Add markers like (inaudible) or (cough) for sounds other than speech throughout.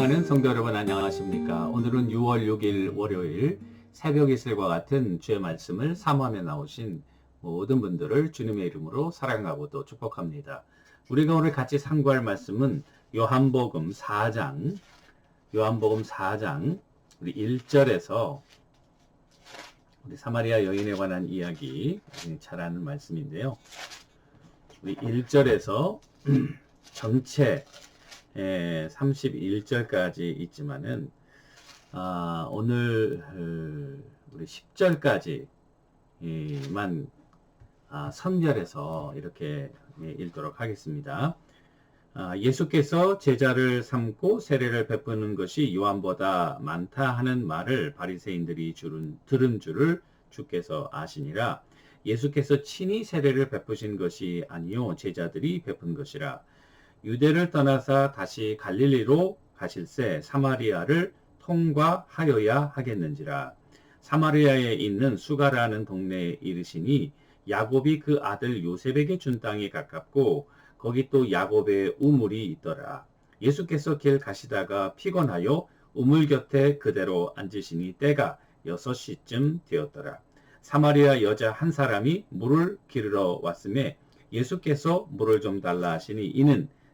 사랑하는 성도 여러분 안녕하십니까? 오늘은 6월 6일 월요일 새벽 이슬과 같은 주의 말씀을 사모하며 나오신 모든 분들을 주님의 이름으로 사랑하고 또 축복합니다. 우리가 오늘 같이 상고할 말씀은 요한복음 4장 요한복음 4장 우리 1절에서 우리 사마리아 여인에 관한 이야기 잘 아는 말씀인데요. 우리 1절에서 (clears throat) 전체 31절까지 있지만은 아, 오늘 우리 10절까지만 아, 선별해서 이렇게 읽도록 하겠습니다. 아, 예수께서 제자를 삼고 세례를 베푸는 것이 요한보다 많다 하는 말을 바리새인들이 들은 줄을 주께서 아시니라. 예수께서 친히 세례를 베푸신 것이 아니요 제자들이 베푼 것이라. 유대를 떠나사 다시 갈릴리로 가실새 사마리아를 통과하여야 하겠는지라. 사마리아에 있는 수가라는 동네에 이르시니 야곱이 그 아들 요셉에게 준 땅이 가깝고 거기 또 야곱의 우물이 있더라. 예수께서 길 가시다가 피곤하여 우물 곁에 그대로 앉으시니 때가 6시쯤 되었더라. 사마리아 여자 한 사람이 물을 기르러 왔음에 예수께서 물을 좀 달라 하시니 이는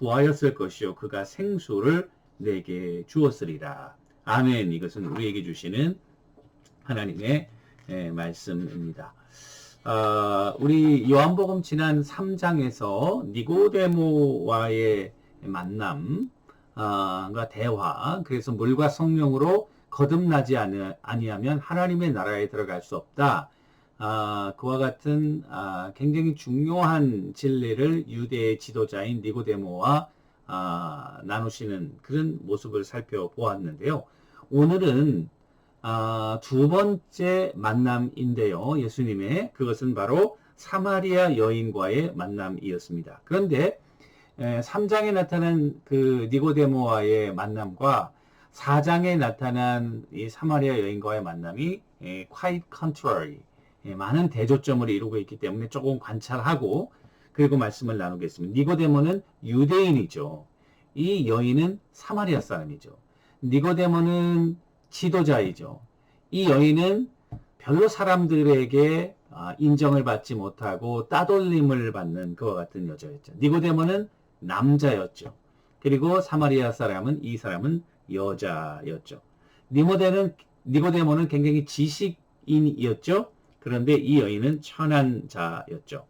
구하였을 것이요 그가 생수를 내게 주었으리라. 아멘. 이것은 우리에게 주시는 하나님의 예, 말씀입니다. 어, 우리 요한복음 지난 3장에서 니고데모와의 만남과 어, 대화, 그래서 물과 성령으로 거듭나지 아니하면 하나님의 나라에 들어갈 수 없다. 아, 그와 같은 아, 굉장히 중요한 진리를 유대의 지도자인 니고데모와 아, 나누시는 그런 모습을 살펴보았는데요. 오늘은 아, 두 번째 만남인데요. 예수님의 그것은 바로 사마리아 여인과의 만남이었습니다. 그런데 에, 3장에 나타난 그 니고데모와의 만남과 4장에 나타난 이 사마리아 여인과의 만남이 에, quite contrary 예, 많은 대조점을 이루고 있기 때문에 조금 관찰하고 그리고 말씀을 나누겠습니다. 니고데모는 유대인이죠. 이 여인은 사마리아 사람이죠. 니고데모는 지도자이죠. 이 여인은 별로 사람들에게 아, 인정을 받지 못하고 따돌림을 받는 그와 같은 여자였죠. 니고데모는 남자였죠. 그리고 사마리아 사람은 이 사람은 여자였죠. 니모데는 니고데모는 굉장히 지식인이었죠. 그런데 이 여인은 천한 자였죠.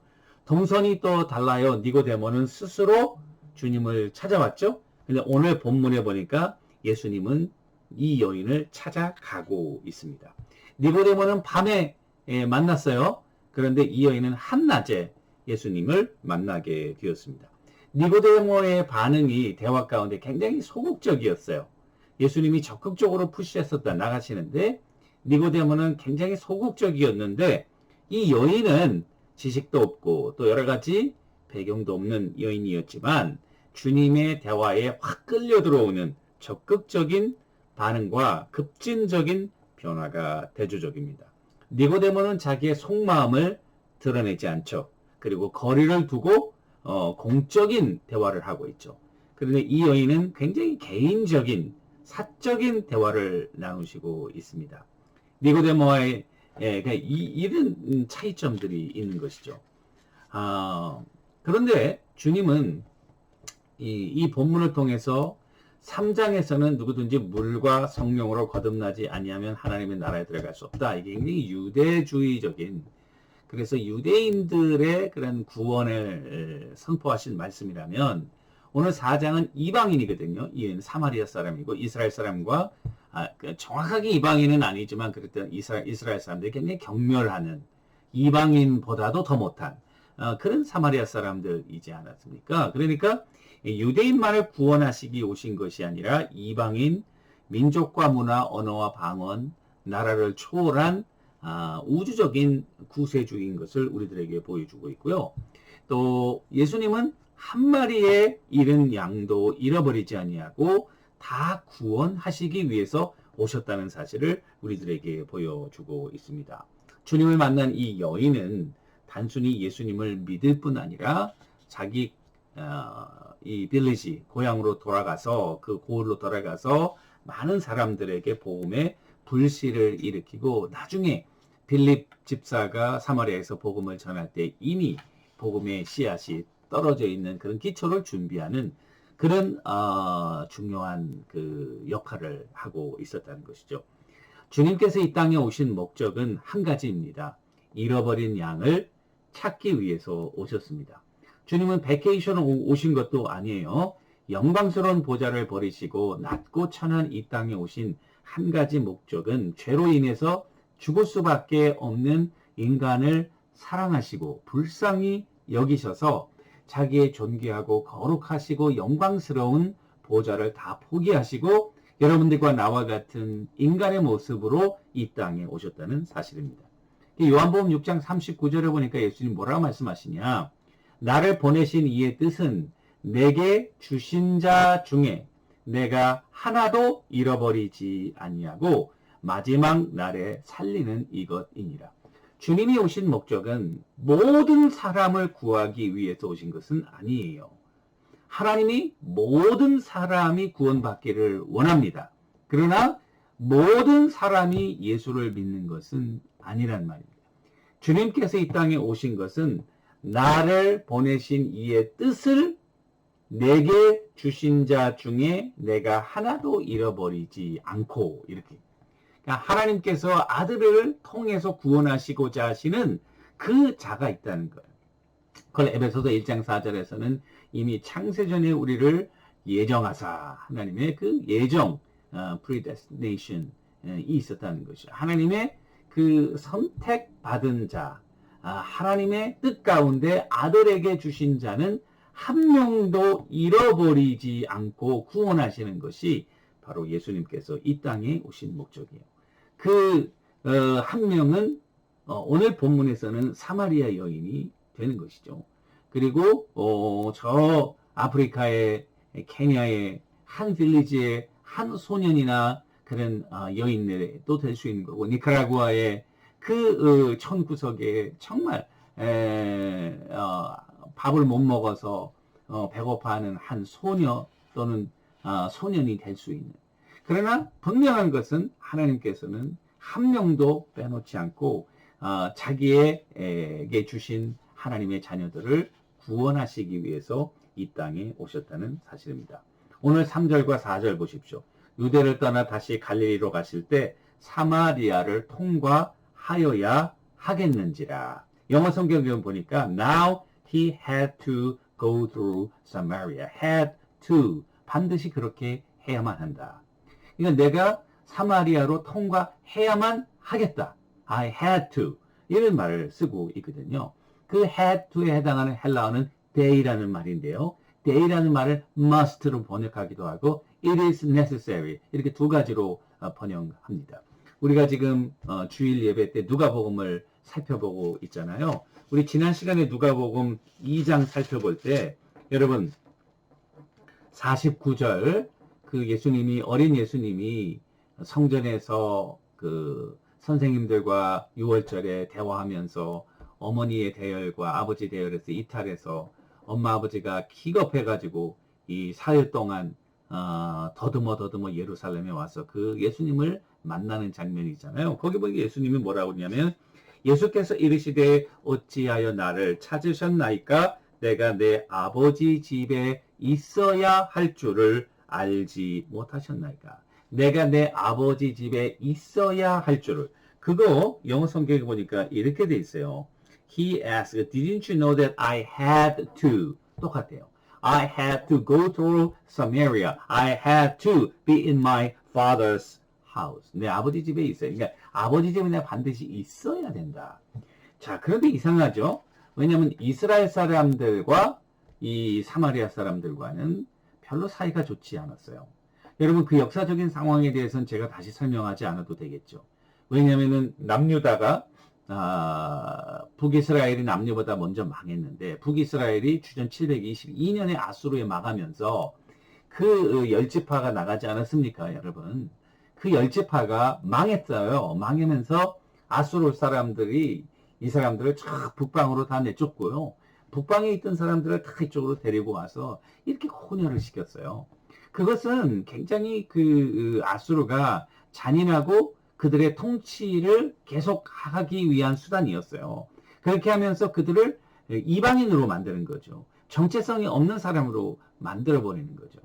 동선이 또 달라요. 니고데모는 스스로 주님을 찾아왔죠. 근데 오늘 본문에 보니까 예수님은 이 여인을 찾아가고 있습니다. 니고데모는 밤에 예, 만났어요. 그런데 이 여인은 한낮에 예수님을 만나게 되었습니다. 니고데모의 반응이 대화 가운데 굉장히 소극적이었어요. 예수님이 적극적으로 푸시했었다 나가시는데 니고데모는 굉장히 소극적이었는데 이 여인은 지식도 없고 또 여러 가지 배경도 없는 여인이었지만 주님의 대화에 확 끌려 들어오는 적극적인 반응과 급진적인 변화가 대조적입니다. 니고데모는 자기의 속마음을 드러내지 않죠. 그리고 거리를 두고 어, 공적인 대화를 하고 있죠. 그런데 이 여인은 굉장히 개인적인 사적인 대화를 나누시고 있습니다. 니고데모와의 예, 그러니까 이, 이런 차이점들이 있는 것이죠. 아, 그런데 주님은 이, 이 본문을 통해서 3장에서는 누구든지 물과 성령으로 거듭나지 아니하면 하나님의 나라에 들어갈 수 없다. 이게 굉장히 유대주의적인 그래서 유대인들의 그런 구원을 선포하신 말씀이라면 오늘 4장은 이방인이거든요. 이는 사마리아 사람이고 이스라엘 사람과 아, 그 정확하게 이방인은 아니지만 그랬던 이스라엘, 이스라엘 사람들이 굉장히 경멸하는 이방인보다도 더 못한 어, 그런 사마리아 사람들이지 않았습니까? 그러니까 유대인만을 구원하시기 오신 것이 아니라 이방인 민족과 문화, 언어와 방언, 나라를 초월한 아, 우주적인 구세주인 것을 우리들에게 보여주고 있고요. 또 예수님은 한 마리의 잃은 양도 잃어버리지 아니하고 다 구원하시기 위해서 오셨다는 사실을 우리들에게 보여주고 있습니다. 주님을 만난 이 여인은 단순히 예수님을 믿을 뿐 아니라 자기 어, 이 빌리지 고향으로 돌아가서 그 고을로 돌아가서 많은 사람들에게 복음의 불씨를 일으키고 나중에 빌립 집사가 사마리아에서 복음을 전할 때 이미 복음의 씨앗이 떨어져 있는 그런 기초를 준비하는 그런 어, 중요한 그 역할을 하고 있었다는 것이죠. 주님께서 이 땅에 오신 목적은 한 가지입니다. 잃어버린 양을 찾기 위해서 오셨습니다. 주님은 베케이션을 오신 것도 아니에요. 영광스러운 보좌를 버리시고 낮고 천한 이 땅에 오신 한 가지 목적은 죄로 인해서 죽을 수밖에 없는 인간을 사랑하시고 불쌍히 여기셔서 자기의 존귀하고 거룩하시고 영광스러운 보좌를 다 포기하시고 여러분들과 나와 같은 인간의 모습으로 이 땅에 오셨다는 사실입니다. 요한복음 6장 39절에 보니까 예수님 뭐라고 말씀하시냐? 나를 보내신 이의 뜻은 내게 주신 자 중에 내가 하나도 잃어버리지 아니하고 마지막 날에 살리는 이것이니라. 주님이 오신 목적은 모든 사람을 구하기 위해서 오신 것은 아니에요. 하나님이 모든 사람이 구원받기를 원합니다. 그러나 모든 사람이 예수를 믿는 것은 아니란 말입니다. 주님께서 이 땅에 오신 것은 나를 보내신 이의 뜻을 내게 주신 자 중에 내가 하나도 잃어버리지 않고 이렇게 하나님께서 아들을 통해서 구원하시고자 하시는 그 자가 있다는 거예요. 그걸 에베소서 1장 4절에서는 이미 창세전에 우리를 예정하사 하나님의 그 예정 어, predestination이 있었다는 것이죠. 하나님의 그 선택받은 자, 아, 하나님의 뜻 가운데 아들에게 주신 자는 한 명도 잃어버리지 않고 구원하시는 것이 바로 예수님께서 이 땅에 오신 목적이에요. 그, 어, 한 명은, 어, 오늘 본문에서는 사마리아 여인이 되는 것이죠. 그리고, 어, 저 아프리카의, 케냐의 한 빌리지의 한 소년이나 그런 어, 여인들도 될 수 있는 거고, 니카라구아의 그 어, 천구석에 정말 에, 어, 밥을 못 먹어서 어, 배고파하는 한 소녀 또는 어, 소년이 될 수 있는. 그러나 분명한 것은 하나님께서는 한 명도 빼놓지 않고 어, 자기에게 주신 하나님의 자녀들을 구원하시기 위해서 이 땅에 오셨다는 사실입니다. 오늘 3절과 4절 보십시오. 유대를 떠나 다시 갈릴리로 가실 때 사마리아를 통과 하여야 하겠는지라. 영어 성경을 보니까 now he had to go through Samaria. had to 반드시 그렇게 해야만 한다. 그러니까 내가 사마리아로 통과해야만 하겠다. I had to 이런 말을 쓰고 있거든요. 그 had to에 해당하는 헬라어는 day라는 말인데요. day라는 말을 must로 번역하기도 하고 it is necessary 이렇게 두 가지로 어, 번역합니다. 우리가 지금 어, 주일 예배 때 누가복음을 살펴보고 있잖아요. 우리 지난 시간에 누가복음 2장 살펴볼 때 여러분 49절 그 예수님이 어린 예수님이 성전에서 그 선생님들과 6월절에 대화하면서 어머니의 대열과 아버지 대열에서 이탈해서 엄마 아버지가 기겁해가지고 이 사흘 동안 어, 더듬어 더듬어 예루살렘에 와서 그 예수님을 만나는 장면이 있잖아요. 거기 보니 예수님이 뭐라고 하냐면 예수께서 이르시되 어찌하여 나를 찾으셨나이까 내가 내 아버지 집에 있어야 할 줄을 알지 못하셨나이까 내가 내 아버지 집에 있어야 할 줄을 그거 영어 성경에 보니까 이렇게 돼 있어요. He asked, didn't you know that I had to 똑같아요. I had to go through Samaria. I had to be in my father's house. 내 아버지 집에 있어요. 그러니까 아버지 집에 내가 반드시 있어야 된다. 자, 그런데 이상하죠? 왜냐하면 이스라엘 사람들과 이 사마리아 사람들과는 별로 사이가 좋지 않았어요. 여러분 그 역사적인 상황에 대해서는 제가 다시 설명하지 않아도 되겠죠. 왜냐하면은 남유다가 아, 북이스라엘이 남유보다 먼저 망했는데 북이스라엘이 주전 722년에 아수르에 망하면서 그 열지파가 나가지 않았습니까, 여러분? 그 열지파가 망했어요. 망하면서 아수르 사람들이 이 사람들을 쫙 북방으로 다 내쫓고요. 북방에 있던 사람들을 다 이쪽으로 데리고 와서 이렇게 혼혈을 시켰어요. 그것은 굉장히 그 아수르가 잔인하고 그들의 통치를 계속 하기 위한 수단이었어요. 그렇게 하면서 그들을 이방인으로 만드는 거죠. 정체성이 없는 사람으로 만들어 버리는 거죠.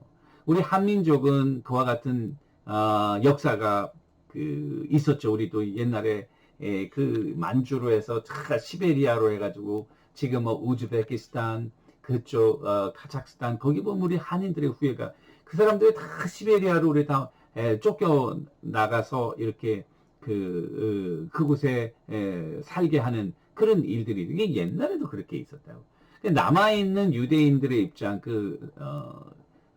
우리 한민족은 그와 같은 어, 역사가 그 있었죠. 우리도 옛날에 에, 그 만주로 해서 다 시베리아로 해가지고 지금 뭐 우즈베키스탄 그쪽 어, 카자흐스탄 거기 보면 우리 한인들의 후예가 그 사람들이 다 시베리아로 우리 다 에, 쫓겨 나가서 이렇게 그 어, 그곳에 에, 살게 하는 그런 일들이 이게 옛날에도 그렇게 있었다고. 남아 있는 유대인들의 입장 그 어,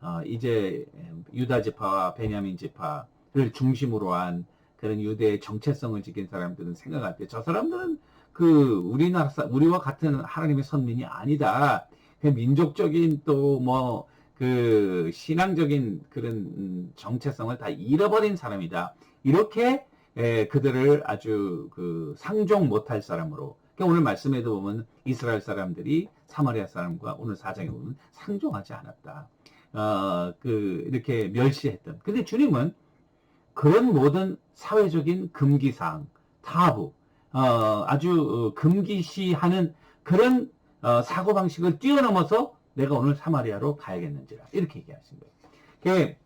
어, 이제 유다 지파와 베냐민 지파를 중심으로 한 그런 유대의 정체성을 지킨 사람들은 생각할 때 저 사람들은 그 우리나라 사- 우리와 같은 하나님의 선민이 아니다. 그 민족적인 또 뭐 그 신앙적인 그런 음, 정체성을 다 잃어버린 사람이다. 이렇게 에, 그들을 아주 그 상종 못할 사람으로 그러니까 오늘 말씀에도 보면 이스라엘 사람들이 사마리아 사람과 오늘 사장에 보면 상종하지 않았다. 어, 그 이렇게 멸시했던. 근데 주님은 그런 모든 사회적인 금기사항, 타부, 어, 아주 어, 금기시하는 그런 어, 사고방식을 뛰어넘어서 내가 오늘 사마리아로 가야겠는지라 이렇게 얘기하신 거예요. 그게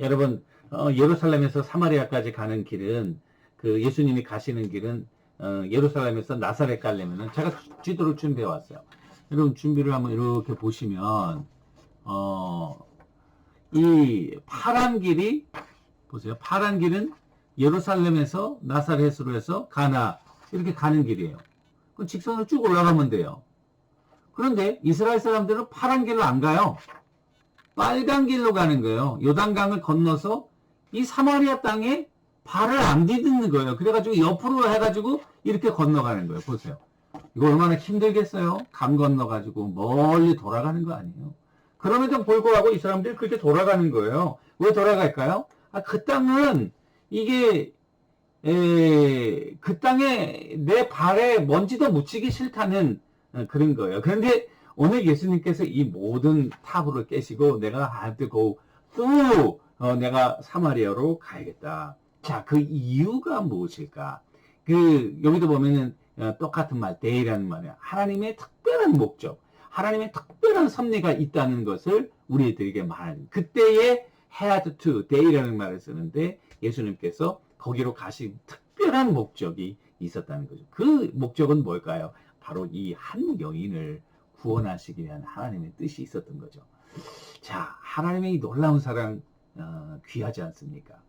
여러분 어, 예루살렘에서 사마리아까지 가는 길은 그 예수님이 가시는 길은 어, 예루살렘에서 나사렛 가려면은 제가 지도를 준비해 왔어요. 여러분 준비를 한번 이렇게 보시면 어, 이 파란 길이 보세요. 파란 길은 예루살렘에서 나사렛으로 해서 가나 이렇게 가는 길이에요. 그 직선으로 쭉 올라가면 돼요. 그런데 이스라엘 사람들은 파란 길로 안 가요. 빨간 길로 가는 거예요. 요단강을 건너서 이 사마리아 땅에 발을 안 디디는 거예요. 그래가지고 옆으로 해가지고 이렇게 건너가는 거예요. 보세요. 이거 얼마나 힘들겠어요? 강 건너가지고 멀리 돌아가는 거 아니에요. 그럼에도 불구하고 이 사람들이 그렇게 돌아가는 거예요. 왜 돌아갈까요? 아, 그 땅은 이게 에, 그 땅에 내 발에 먼지도 묻히기 싫다는 어, 그런 거예요. 그런데 오늘 예수님께서 이 모든 타부를 깨시고 내가 고, 또 어, 내가 사마리아로 가야겠다. 자, 그 이유가 무엇일까? 그 여기도 보면은 어, 똑같은 말, 데이라는 말이야. 하나님의 특별한 목적, 하나님의 특별한 섭리가 있다는 것을 우리들에게 말하는. 그때에 had to, day라는 말을 쓰는데 예수님께서 거기로 가신 특별한 목적이 있었다는 거죠. 그 목적은 뭘까요? 바로 이한 여인을 구원하시기 위한 하나님의 뜻이 있었던 거죠. 자, 하나님의 이 놀라운 사랑 어, 귀하지 않습니까?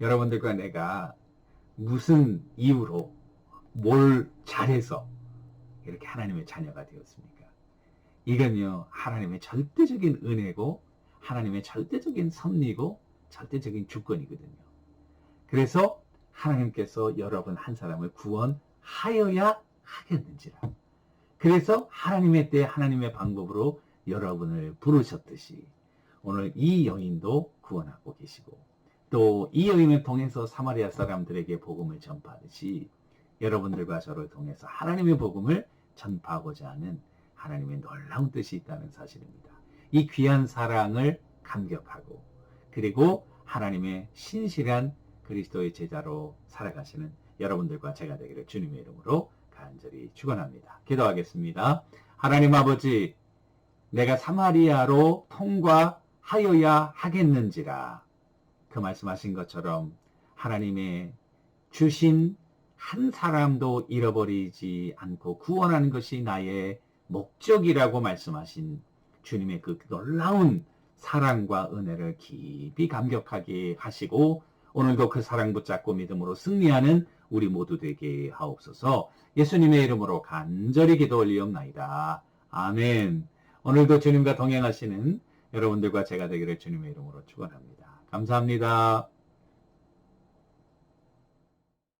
여러분들과 내가 무슨 이유로 뭘 잘해서 이렇게 하나님의 자녀가 되었습니까? 이건요, 하나님의 절대적인 은혜고, 하나님의 절대적인 섭리고, 절대적인 주권이거든요. 그래서 하나님께서 여러분 한 사람을 구원하여야 하겠는지라. 그래서 하나님의 때 하나님의 방법으로 여러분을 부르셨듯이 오늘 이 여인도 구원하고 계시고 또 이 여인을 통해서 사마리아 사람들에게 복음을 전파하듯이 여러분들과 저를 통해서 하나님의 복음을 전파하고자 하는 하나님의 놀라운 뜻이 있다는 사실입니다. 이 귀한 사랑을 감격하고 그리고 하나님의 신실한 그리스도의 제자로 살아가시는 여러분들과 제가 되기를 주님의 이름으로 간절히 축원합니다. 기도하겠습니다. 하나님 아버지, 내가 사마리아로 통과하여야 하겠는지라 그 말씀하신 것처럼 하나님의 주신 한 사람도 잃어버리지 않고 구원하는 것이 나의 목적이라고 말씀하신 주님의 그 놀라운 사랑과 은혜를 깊이 감격하게 하시고 오늘도 그 사랑 붙잡고 믿음으로 승리하는 우리 모두 되게 하옵소서 예수님의 이름으로 간절히 기도 올리옵나이다. 아멘. 오늘도 주님과 동행하시는 여러분들과 제가 되기를 주님의 이름으로 축원합니다. 감사합니다.